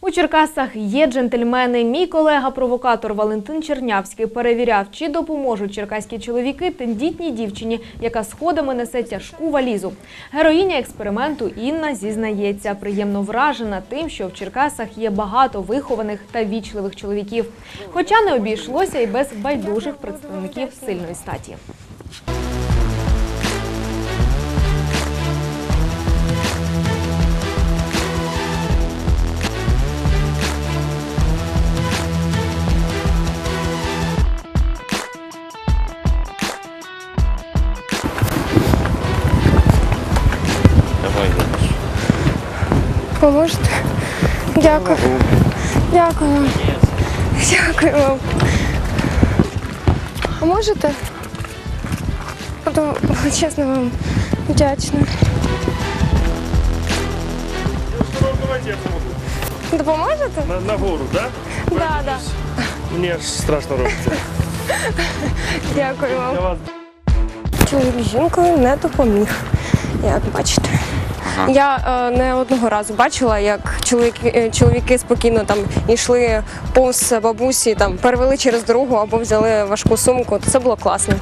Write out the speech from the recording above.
У Черкасах є джентльмени. Мій колега-провокатор Валентин Чернявський перевіряв, чи допоможуть черкаські чоловіки тендітній дівчині, яка сходами несе тяжку валізу. Героїня експерименту Інна зізнається, приємно вражена тим, що в Черкасах є багато вихованих та вічливих чоловіків. Хоча не обійшлося і без байдужих представників сильної статі. Поможете? Дякую. Дякую вам. Дякую вам. А можете? Буду чесно вам вдячна. Давайте я помогу. Допоможете? На, на гору, да? Да, да. Мені аж страшно робиться. Дякую Я вам. вас Чоловік жінкою не допоміг, як бачите. Я е, не одного разу бачила, як чоловіки, е, чоловіки спокійно там йшли повз бабусі, там перевели через дорогу або взяли важку сумку. Це було класно.